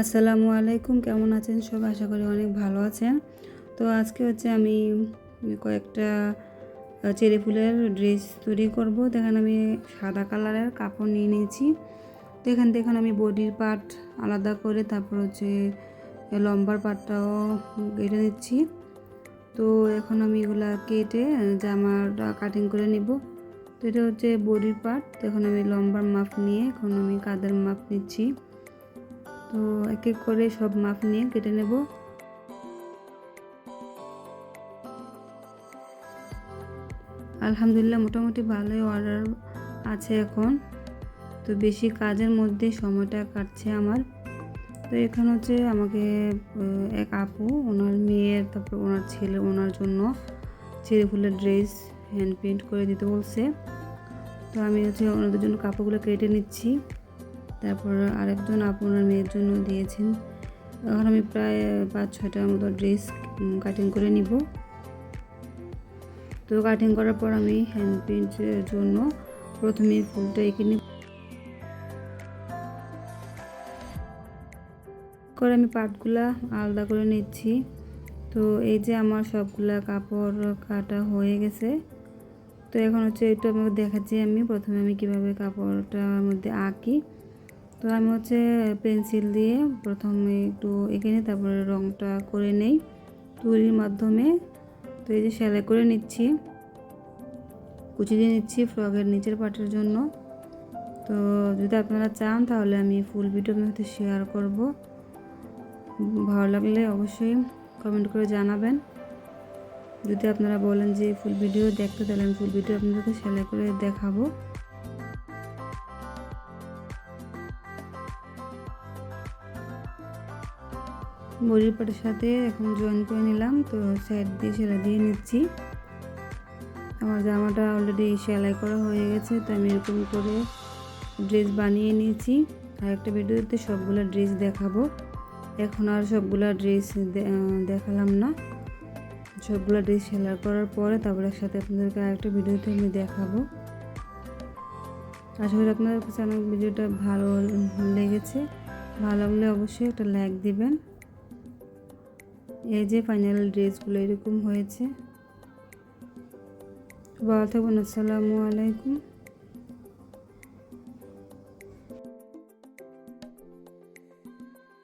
আসসালামু আলাইকুম, কেমন আছেন সবাই? আশা করি অনেক ভালো আছেন। তো আজকে হচ্ছে আমি কয়েকটা চেরি ফুলের ড্রেস তৈরি করব। দেখেন আমি সাদা কালারের কাপড় নিয়ে নিয়েছি। তো এখান দেখেন আমি বডির পার্ট আলাদা করে, তারপর হচ্ছে লম্বার পার্টটাও কেটে নিচ্ছি। তো এখন আমি এগুলা কেটে জামাটা কাটিং করে নিব। তো এটা হচ্ছে বডির পার্ট। এখন আমি লম্বার মাপ নিয়ে এখন আমি কাদের মাপ নিচ্ছি। তো এক এক করে সব মাপ নিয়ে কেটে নেব। আলহামদুলিল্লাহ মোটামুটি ভালোই অর্ডার আছে এখন। তো বেশি কাজের মধ্যে সময়টা কাটছে আমার। তো এখানে হচ্ছে আমাকে এক আপু, ওনার মেয়ের তারপর ওনার ছেলে, ওনার জন্য ছেলে ফুলের ড্রেস হ্যান্ড পেন্ট করে দিতে বলছে। তো আমি হচ্ছে ওনাদের জন্য কাপড়গুলো কেটে নিচ্ছি। তারপর আরেকজন আপনার মেয়ের জন্য দিয়েছেন। এখন আমি প্রায় পাঁচ ছয়টার মতো ড্রেস কাটিং করে নিব। তো কাটিং করার পর আমি হ্যান্ড প্রিন্টের জন্য প্রথমে ফুলটা এঁকে নিব। করে আমি পাটগুলা আলাদা করে নিচ্ছি। তো এই যে আমার সবগুলা কাপড় কাটা হয়ে গেছে। তো এখন হচ্ছে একটু আমাকে দেখাচ্ছি আমি। প্রথমে আমি কীভাবে কাপড়টার মধ্যে আঁকি। তো আমি হচ্ছে পেন্সিল দিয়ে প্রথমে একটু এঁকে নিই, তারপরে রঙটা করে নেই তুলির মাধ্যমে। তো এই যে সেলাই করে নিচ্ছি, কুচি দিয়ে নিচ্ছি ফ্রকের নিচের পাটের জন্য। তো যদি আপনারা চান তাহলে আমি ফুল ভিডিও আপনার সাথে শেয়ার করব। ভালো লাগলে অবশ্যই কমেন্ট করে জানাবেন। যদি আপনারা বলেন যে ফুল ভিডিও দেখতে, তাহলে আমি ফুল ভিডিও আপনাদেরকে সেলাই করে দেখাবো। বড়ির পাটের সাথে এখন জয়েন করে নিলাম, তো সাইড দিয়ে সেলাই দিয়ে নিচ্ছি। আমার জামাটা অলরেডি সেলাই করা হয়ে গেছে, তো আমি এরকম করে ড্রেস বানিয়ে নিয়েছি। আর একটা ভিডিওতে সবগুলো ড্রেস দেখাবো। এখন আর সবগুলো ড্রেস দেখালাম না। সবগুলো ড্রেস সেলাই করার পরে তারপর একসাথে আপনাদেরকে আরেকটা ভিডিওতে আমি দেখাবো। আশা করি আপনাদের কাছে আমার ভিডিওটা ভালো লেগেছে। ভালো লাগলে অবশ্যই একটা লাইক দিবেন। এই যে ফাইনাল ড্রেসগুলো এরকম হয়েছে। ভালো থাকুন আসসালামু আলাইকুম।